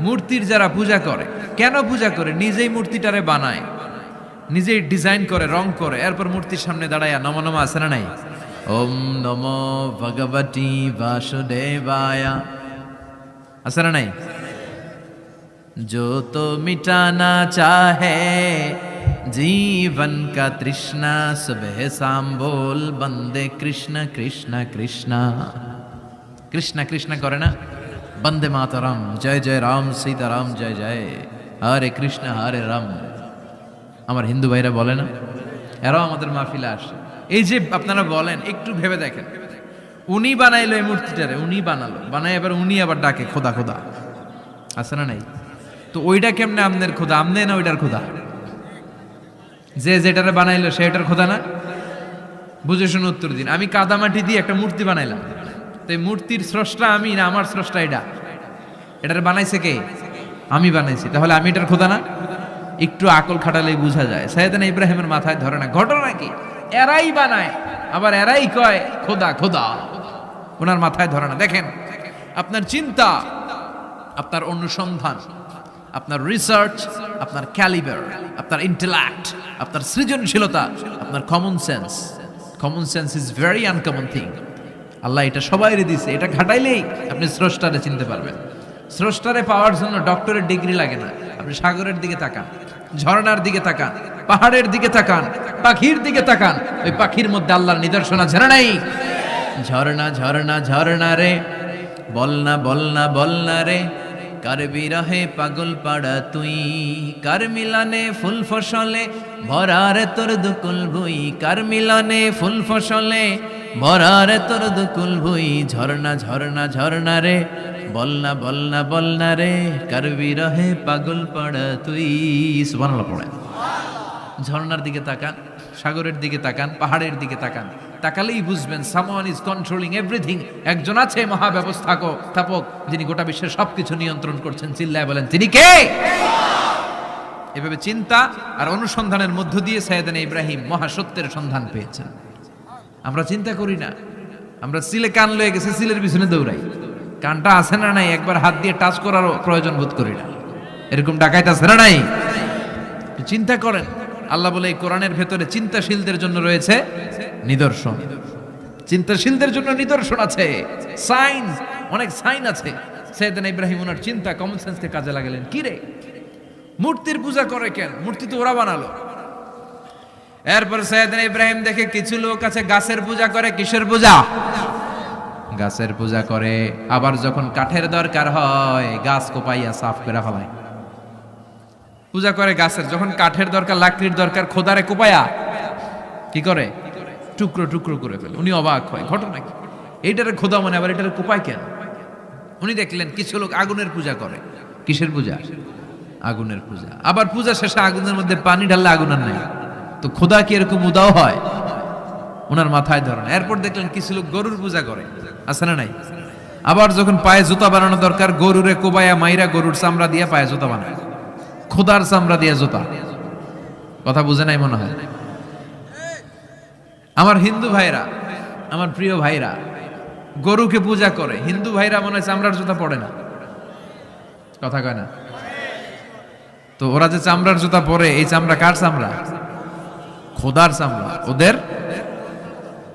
মূর্তির যারা পূজা করে কেন পূজা করে নিজেই মূর্তিটারে বানায় নিজেই ডিজাইন করে রং করে এরপর মূর্তির সামনে দাঁড়ায় নম নম আছে না নাই ওম নম ভগবতী বাসুদেবায়া আছে না নাই जो तो मिटाना चाहे जीवन का तृष्णा सुबह शाम बोल बंदे कृष्ण कृष्ण कृष्ण कृष्ण कृष्ण করে না বন্দে মাতরম, জয় জয় রাম সীতারাম, জয় জয়। হরে কৃষ্ণ, হরে রাম। আমার হিন্দু ভাইরা বলে না? এরাও আমাদের মাহফিলে আসে। এই যে আপনারা বলেন, একটু ভেবে দেখেন। উনি বানাইলো এই মূর্তিটারে উনি বানালো। বানাই এবার উনি আবার ডাকে, খোদা খোদা। আছে না নাই? তো ওইটা কেমনে আমনের খোদা? আমনে না ওইটার খোদা? যে যেটারে বানাইলো সেটার খোদা না? বুঝে শুনে উত্তর দিন। আমি কাদামাটি দিয়ে একটা মূর্তি বানাইলাম। তো মূর্তির স্রষ্টা আমি না আমার স্রষ্টা এটা? এটার বানাইছে কে? আমি বানাইছি। তাহলে আমি এটার খোদা না? একটু আকল খাটালেই বোঝা যায়। সাইদানা ইব্রাহিমের মাথায় ধরে না, ঘটনা কি? এরাই বানায়, আবার এরাই কয়, খোদা খোদা। ওনার মাথায় ধরে না। দেখেন, আপনার চিন্তা, আপনার অনুসন্ধান, আপনার রিসার্চ আপনার ক্যালিবার আপনার ইন্টেলেক্ট আপনার সৃজনশীলতা, আপনার common sense common sense is very uncommon thing আল্লাহ এটা সবাই দিছে, এটা ঘাটাইলেই আপনি স্রষ্টারে চিনতে পারবেন। স্রষ্টারে পাওয়ার জন্য ডক্টরের ডিগ্রি লাগে না, আপনি সাগরের দিকে তাকান, ঝর্ণার দিকে তাকান, পাহাড়ের দিকে তাকান, পাখির দিকে তাকান, ওই পাখির মধ্যে আল্লাহর নিদর্শন আছে না নাই? ঝর্ণা ঝর্ণা ঝর্ণা রে, বলনা বলনা বলনা রে, কার বিরহে পাগল পাড়া তুই, কার মিলানে ফুল ফসলে ভরারে তোর দুকুল ভুই, কার মিলানে ফুল ফসলে ভরারে তোর দুকুল ভুই, ঝর্ণা ঝর্ণা ঝর্ণা রে। বলনা বলনা বলনা রে কার বিরহে পাগল পাড়া তুই। সুবহানাল্লাহ পড়ে। ঝর্ণার দিকে তাকান, সাগরের দিকে তাকান, পাহাড়ের দিকে তাকান। তাকালেই বুঝবেন সামওয়ান ইজ কন্ট্রোলিং এভরিথিং একজন আছে মহাব্যবস্থাপক স্থাপক যিনি গোটা বিশ্বের সবকিছু নিয়ন্ত্রণ করছেন, চিল্লায় বলেন, তিনি কে? এভাবে চিন্তা আর অনুসন্ধানের মধ্য দিয়ে সাইয়েদানা ইব্রাহিম মহাসত্যের সন্ধান পেয়েছেন। আমরা চিন্তা করি না। আমরা সিলে কান লয়ে গেছে, সিলের পিছনে দৌড়াই। কানটা আছে না নাই, একবার হাত দিয়ে টাচ করারও প্রয়োজন বোধ করি না। এরকম ডাকাইতে আছে না নাই? চিন্তা করেন, আল্লাহ বলে এই কোরআনের ভেতরে চিন্তাশীলদের জন্য রয়েছে নিদর্শন। চিন্তাশীলদের জন্য নিদর্শন আছে, সাইন, অনেক সাইন আছে। সৈয়দান ইব্রাহিম ওনার চিন্তা কমন সেন্সকে কাজে লাগালেন। কি রে? মূর্তির পূজা করে কেন? মূর্তি তো ওরা বানালো। এরপর সৈয়দান ইব্রাহিম দেখে কিছু লোক আছে, গাছের পূজা করে, কিসের পূজা? গাছের পূজা করে। আবার যখন কাঠের দরকার হয়, গাছ কোপাইয়া সাফ করে ফেলায়। পূজা করে গাছের, যখন কাঠের দরকার, লাকড়ির দরকার, খোদারে কোপায়া কি করে? টুকরো টুকরো করে ফেলে। উনি অবাক হয়, ঘটনা কি? এইটারে খোদা মানে আবার এটারে কোপায় কেন? উনি দেখলেন কিছু লোক আগুনের পূজা করে। কিসের পূজা? আগুনের পূজা। আবার পূজা শেষে আগুনের মধ্যে পানি ঢাললে আগুন আর নাই। তো খোদা কি এরকম উদাও হয়? ওনার মাথায় ধরেন। এরপর দেখলেন কিছু লোক গরুর পূজা করে। আছে না নাই? আবার যখন পায়ে জুতা বানানো দরকার, গরুরে কোবায়া, মাইরা গরুর চামড়া দিয়ে পায়ে জুতা বানায়। খোদার চামড়া দিয়ে জুতা। কথা বুঝে নাই মনে হয়? আমার হিন্দু ভাইরা, আমার প্রিয় ভাইরা, গরুকে পূজা করে। হিন্দু ভাইরা মনে হয় চামড়ার জুতা পড়ে না। কথা কয় না? তো ওরা যে চামড়ার জুতা পরে, এই চামড়া কার চামড়া? খোদার চামড়া। ওদের?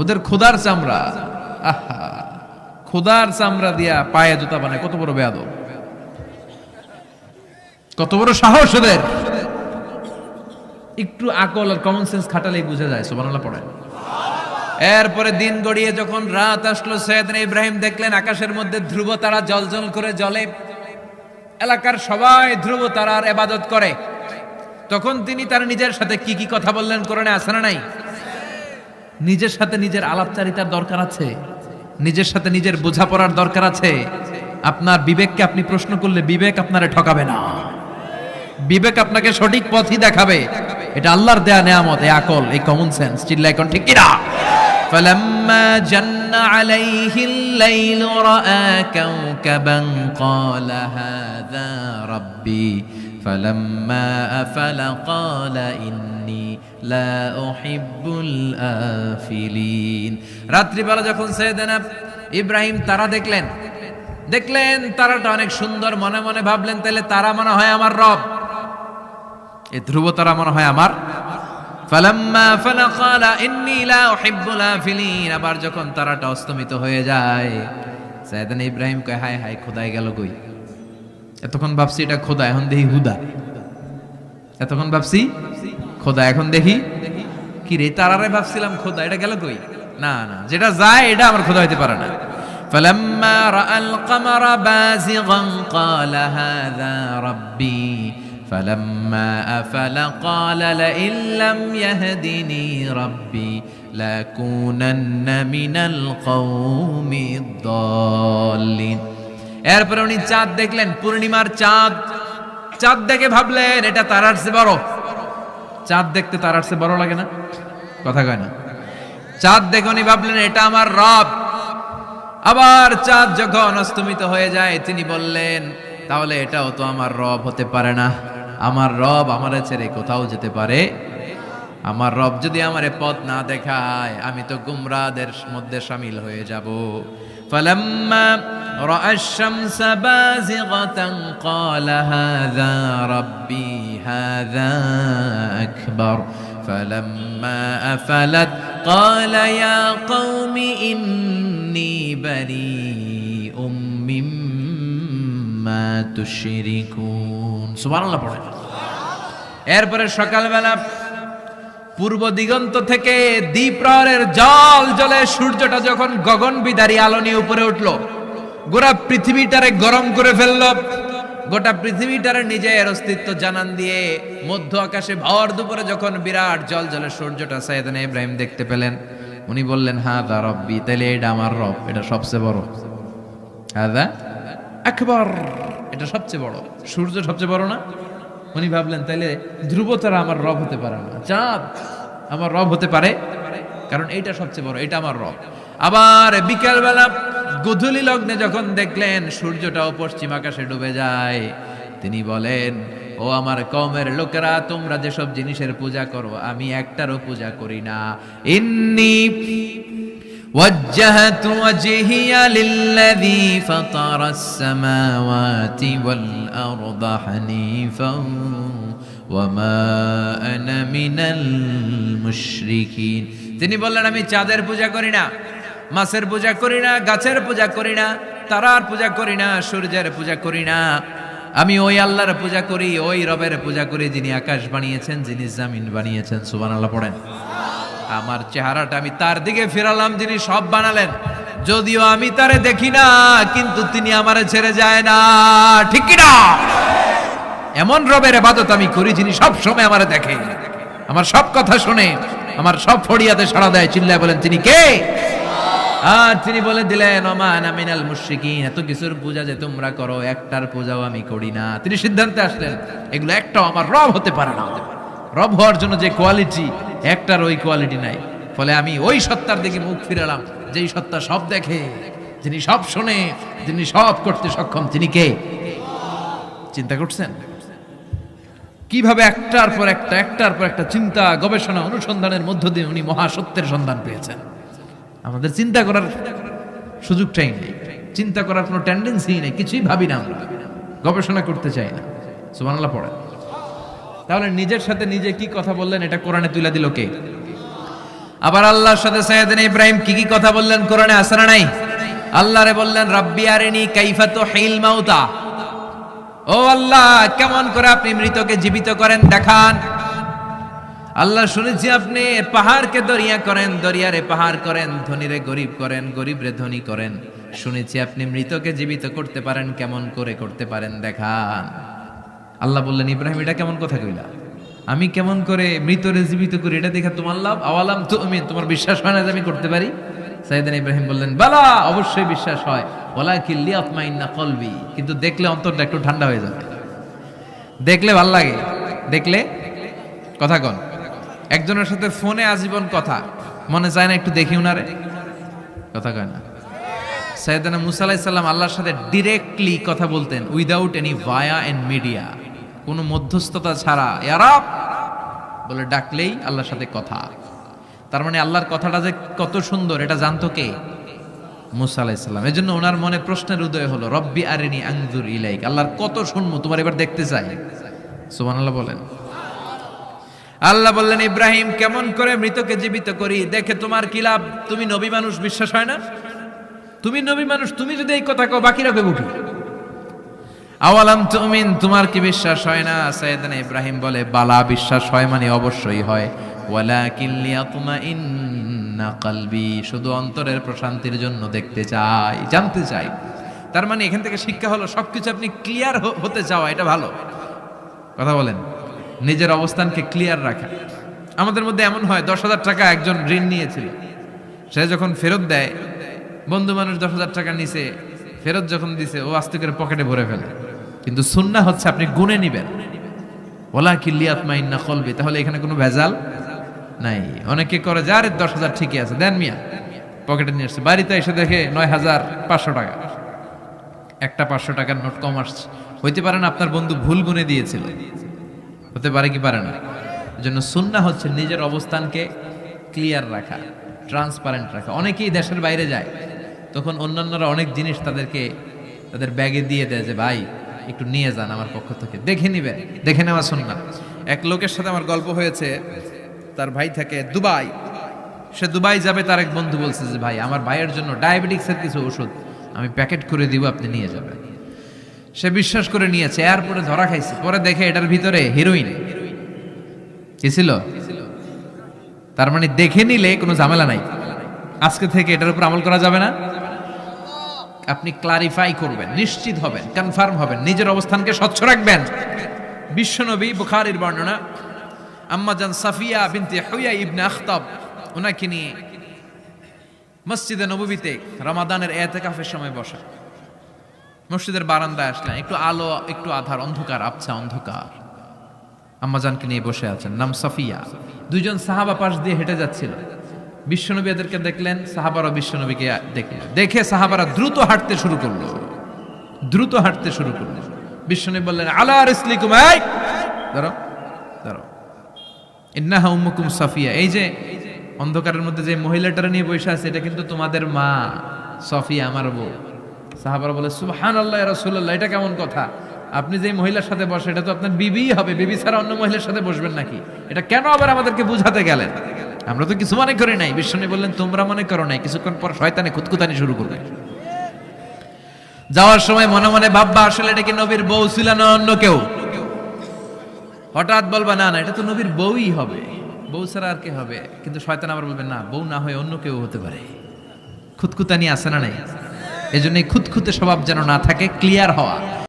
ওদের খোদার চামড়া। খোদার চামড়া দিয়া পায়ে জুতা বানায়, কত বড় বেয়াদব। কত বড় সাহস ওদের। একটু আকল আর কমন সেন্স খাটালেই বুঝে যায়, সুবহানাল্লাহ পড়ে এরপরে দিন গড়িয়ে যখন রাত আসলো, সৈয়দনা ইব্রাহিম দেখলেন আকাশের মধ্যে ধ্রুব তারা জল করে জলে। এলাকার সবাই ধ্রুব তারার এবাদত করে। তখন তিনি তার নিজের সাথে কি কি কথা বললেন কোরআনে আছে না নাই নিজের সাথে নিজের আলাপচারিতার দরকার আছে নিজের সাথে নিজের বোঝাপড়ার দরকার আছে আপনার বিবেককে আপনি প্রশ্ন করলে বিবেক আপনারে ঠকাবে না বিবেক আপনাকে সঠিক পথই দেখাবে এটা আল্লাহর দেয়া নেয়ামত এই আকল এই কমন সেন্স চিল্লা এখন ঠিক কিনা فلما جن عليه الليل رأى كوكبا قال هذا ربي فلما أفل قال إني لا أحب الآفلين রাত্রিবেলা যখন সৈয়দনা ইব্রাহিম তারা দেখলেন দেখলেন তারাটা অনেক সুন্দর মনে মনে ভাবলেন তাহলে তারা মনে হয় আমার রব এই ধ্রুব তারা মনে হয় আমার ফালাম্মা ফালা ক্বালা ইন্নী লা উহিব্বুল আফিলিন আবার যখন তারাটা অস্তমিত হয়ে যায় সাইয়েদানা ইব্রাহিম কয় হায় হায় খোদাই গেল কই এতক্ষণ ভাবছি এটা খোদা এখন দেখি হুদা এতক্ষণ ভাবছি খোদা এখন দেখি কি রে তারারে ভাবছিলাম খোদা এটা গেল কই না না যেটা যায় এটা আমার খোদা হইতে পারে না فلما راى القمر بازغا قال هذا ربي فلما افل قال لئن لم يهدني ربي لأكونن من القوم الضالين এরপরে উনি চাঁদ দেখলেন, পূর্ণিমার চাঁদ। চাঁদ দেখে ভাবলেন, এটা তারার চেয়ে বড়। চাঁদ দেখতে তারার চেয়ে বড় লাগে না? কথা কয় না। চাঁদ দেখে উনি ভাবলেন, এটা আমার রব। আবার চাঁদ যখন অস্তমিত হয়ে যায়, তিনি বললেন, তাহলে এটাও তো আমার রব হতে পারে না। আমার রব আমার ছেড়ে কোথাও যেতে পারে। আমার রব যদি আমার পথ না দেখায়, আমি তো গুমরাদের মধ্যে সামিল হয়ে যাব। ফলাম্মা راى الشمس بازغه قال هذا ربي هذا اكبر فلما افلت قال يا قوم اني بريء مما تشركون سبحان الله পড়ে এরপরে সকালবেলা পূর্ব দিগন্ত থেকে দ্বীপ্রহরের জল জলে সূর্যটা যখন গগন বিদারী আলো নিয়ে উপরে উঠলো গোটা পৃথিবীটারে গরম করে ফেলল। গোটা পৃথিবীটারে নিজের অস্তিত্ব জানান দিয়ে মধ্য আকাশে ভর দুপুরে যখন বিরাট জল জলে সূর্যটা সাইদান ইব্রাহিম দেখতে পেলেন, উনি বললেন হ্যাঁ দা রব্বি তাহলে এটা আমার রব, এটা সবচেয়ে বড়। হাদা আকবর, এটা সবচেয়ে বড়। সূর্য সবচেয়ে বড় না? উনি ভাবলেন, তাইলে ধ্রুবতারা আমার রব হতে পারে না, চাঁদ আমার রব হতে পারে। কারণ এইটা সবচেয়ে বড়, এটা আমার রব। আবার বিকালবেলা গধূলি লগ্নে যখন দেখলেন সূর্যটাও পশ্চিম আকাশে ডুবে যায় তিনি বলেন ও আমার কমের লোকেরা তোমরা যেসব জিনিসের পূজা করো আমি একটারও পূজা করি না ইন্নি وجهت وجهي للذي فطر السماوات والأرض حنيفا وما أنا من المشركين তিনি বললেন আমি চাঁদের পূজা করি না মাছের পূজা করি না, গাছের পূজা করি না, তারার পূজা করি না, সূর্যের পূজা করি না। আমি ওই আল্লাহর পূজা করি, ওই রবের পূজা করি, যিনি আকাশ বানিয়েছেন, যিনি জামিন বানিয়েছেন। সুবহানাল্লাহ, পড়েন। আমার চেহারাটা আমি তার দিকে ফেরালাম, যিনি সব বানালেন। যদিও আমি তারে দেখি না, কিন্তু তিনি আমারে ছেড়ে যায় না। ঠিক না এমন রবের আবাদত আমি করি, যিনি সব সময় আমারে দেখে। আমার সব কথা শুনে, আমার সব ফড়িয়াতে সাড়া দেয়, চিল্লায় বলেন, তিনি কে? আর তিনি বলে দিলেন, ওমান আমিনাল মুশরিকিন, এত কিছুর পূজা যে তোমরা করো, একটার পূজাও আমি করি না। তিনি সিদ্ধান্তে আসলেন, এগুলো একটাও আমার রব হতে পারে না। রব হওয়ার জন্য যে কোয়ালিটি, একটার ওই কোয়ালিটি নাই। ফলে আমি ওই সত্তার দিকে মুখ ফিরালাম, যেই সত্তা সব দেখে, যিনি সব শোনে, যিনি সব করতে সক্ষম, তিনি কে? চিন্তা করছেন? কীভাবে একটার পর একটা, একটার পর একটা চিন্তা, গবেষণা, অনুসন্ধানের মধ্য দিয়ে উনি মহাসত্যের সন্ধান পেয়েছেন? আমাদের চিন্তা করার সুযোগটাই নেই। চিন্তা করার কোনো টেন্ডেন্সি নেই। কিছুই ভাবি না আমরা। গবেষণা করতে চাই না। সুবহানাল্লাহ পড়ে তাহলে নিজের সাথে নিজে কি কথা বললেন, এটা কোরআনে তুলে দিল কে? আবার আল্লাহর সাথে সাইয়েদিন ইব্রাহিম কি কি কথা বললেন, কোরআনে না নাই? আল্লাহরে বললেন, রাব্বি আরিনি কাইফা তুহিল মাউতা। ও আল্লাহ, কেমন করে আপনি মৃতকে জীবিত করেন, দেখান। আল্লাহ শুনেছি আপনি পাহাড়কে দরিয়া করেন, দরিয়ারে পাহাড় করেন, ধনীরে গরিব করেন, গরিবরে ধনী করেন। শুনেছি আপনি মৃতকে জীবিত করতে পারেন, কেমন করে করতে পারেন, দেখান। আল্লাহ বললেন, ইব্রাহিম, এটা কেমন কথা কইলা? আমি কেমন করে মৃতরে জীবিত করি, এটা দেখে তোমার লাভ? আওয়ালাম তো, আমি, তোমার বিশ্বাস হয় না যে আমি করতে পারি? সাইদান ইব্রাহিম বললেন, বালা, অবশ্যই বিশ্বাস হয়। ওলা কিল্লি আতমাইন্না কলবি। কিন্তু দেখলে অন্তরটা একটু ঠান্ডা হয়ে যাবে। দেখলে ভালো লাগে? দেখলে? কথা কন। একজনের সাথে ফোনে আজীবন কথা। মনে চায় না, একটু দেখি উনারে। কথা কয় না। সৈয়দানা মুসা আলাইসাল্লাম আল্লাহর সাথে ডিরেক্টলি কথা বলতেন without any via and media কোনো মধ্যস্থতা ছাড়া। ইয়ারাব বলে ডাকলেই আল্লাহর সাথে কথা। তার মানে আল্লাহর কথাটা যে কত সুন্দর, এটা জানতো কে? মুসা আলাইসাল্লাম এই জন্য ওনার মনে প্রশ্নের উদয় হলো, রব্বি আরেনি আংজুর ইলাইক। আল্লাহর কত শুনব, তোমার এবার দেখতে চাই। সুবহানাল্লাহ বলেন। আল্লাহ বললেন, ইব্রাহিম, কেমন করে মৃতকে জীবিত করি? দেখে তোমার কি লাভ? তুমি নবী মানুষ, বিশ্বাস হয় না? তুমি নবী মানুষ, তুমি যদি এই কথা কও, বাকিরা কেউ উঠি আওয়ালাম তুমিন, তোমার কি বিশ্বাস হয় না? সাইয়েদনা ইব্রাহিম বলে, বালা, বিশ্বাস হয় মানে অবশ্যই হয়। ওয়ালাকিন লিয়াতমাইন্না কলবি, শুধু অন্তরের প্রশান্তির জন্য দেখতে চাই, জানতে চাই। তার মানে এখান থেকে শিক্ষা হলো, সবকিছু আপনি ক্লিয়ার হতে চাওয়া, এটা ভালো। কথা বলেন। নিজের অবস্থানকে ক্লিয়ার রাখা। আমাদের মধ্যে এমন হয়, দশ হাজার টাকা একজন ঋণ নিয়েছিল। সে যখন ফেরত দেয়, বন্ধু মানুষ দশ হাজার টাকা নিছে, ফেরত যখন দিছে, ও আস্তে করে পকেটে ভরে ফেলে। কিন্তু সুন্না হচ্ছে আপনি গুনে নিবেন। ওলা কিল্লিয়াত মাইন্না কলবি, তাহলে এখানে কোনো ভেজাল নাই। অনেকে করে যার দশ হাজার ঠিকই আছে, দেন মিয়া। পকেটে নিয়ে আসছে। বাড়িতে এসে দেখে নয় হাজার পাঁচশো টাকা। একটা পাঁচশো টাকার নোট কম আসছে। হইতে পারে না আপনার বন্ধু ভুল গুনে দিয়েছিল। হতে পারে কি পারে না। জন্য সুন্না হচ্ছে নিজের অবস্থানকে ক্লিয়ার রাখা ট্রান্সপারেন্ট রাখা। অনেকেই দেশের বাইরে যায়, তখন অন্যান্যরা অনেক জিনিস তাদেরকে, তাদের ব্যাগে দিয়ে দেয় যে, ভাই, একটু নিয়ে যান আমার পক্ষ থেকে। দেখে নিবেন, দেখে নেওয়া সুন্না এক লোকের সাথে আমার গল্প হয়েছে, তার ভাই থাকে দুবাই। সে দুবাই যাবে, তার এক বন্ধু বলছে যে, ভাই, আমার ভাইয়ের জন্য ডায়াবেটিক্সের কিছু ওষুধ, আমি প্যাকেট করে দিব, আপনি নিয়ে যাবেন। সে বিশ্বাস করে নিয়েছে, এয়ারপোর্টে ধরা খাইছে। পরে দেখে এটার ভিতরে হিরোইন কি ছিল? তার মানে দেখে নিলে কোনো ঝামেলা নাই। আজকে থেকে এটার উপর আমল করা যাবে না। আপনি ক্লারিফাই করবেন, নিশ্চিত হবেন কনফার্ম হবেন, নিজের অবস্থানকে স্বচ্ছ রাখবেন। বিশ্বনবী বুখারীর বর্ণনা আম্মাজান সাফিয়া বিনতে হুইয়া ইবনে আখতাব, ওনাকে নিয়ে মসজিদে নববীতে রমাদানের এতেকাফের সময় বসা। মসজিদের বারান্দায় আসলেন। একটু আলো, একটু আধার, অন্ধকার, আবছা অন্ধকার। আম্মাজানকে নিয়ে বসে আছেন, নাম সাফিয়া। দুইজন সাহাবা পাশ দিয়ে হেঁটে যাচ্ছিল। বিশ্বনবী এদেরকে দেখলেন, সাহাবারা বিশ্বনবীকে দেখলেন। দেখে সাহাবারা দ্রুত হাঁটতে শুরু করল। দ্রুত হাঁটতে শুরু করল বিশ্বনবী বললেন, আলা রিসলিকুম, এই! ধরো ধরো ইন্নাহা উম্মুকুম সাফিয়া। এই যে অন্ধকারের মধ্যে যে মহিলাটারা নিয়ে বসে আছে, এটা কিন্তু তোমাদের মা, সফিয়া, আমার বউ। সাহাবারা বলে সুবহান আল্লাহ রসুল্লাহ এটা কেমন কথা? আপনি যে মহিলার সাথে বসে, এটা তো আপনার বিবি হবে, বিবি ছাড়া অন্য মহিলার সাথে বসবেন নাকি? এটা কেন আবার আমাদেরকে বুঝাতে গেলেন? আমরা তো কিছু মনে করি নাই। বিশ্বনী বললেন, তোমরা মনে করো নাই, কিছুক্ষণ পর শয়তানে কুতকুতানি শুরু করবে। যাওয়ার সময় মনে মনে ভাববা আসলে এটা কি নবীর বউ ছিল না অন্য কেউ? হঠাৎ বলবা, না না, এটা তো নবীর বউই হবে। বউ ছাড়া আর কে হবে? কিন্তু শয়তান আবার বলবে, না, বউ না হয়ে অন্য কেউ হতে পারে। খুতকুতানি আছে না নাই? এজন্য এই খুঁতখুঁতে স্বভাব যেন না থাকে ক্লিয়ার হওয়া।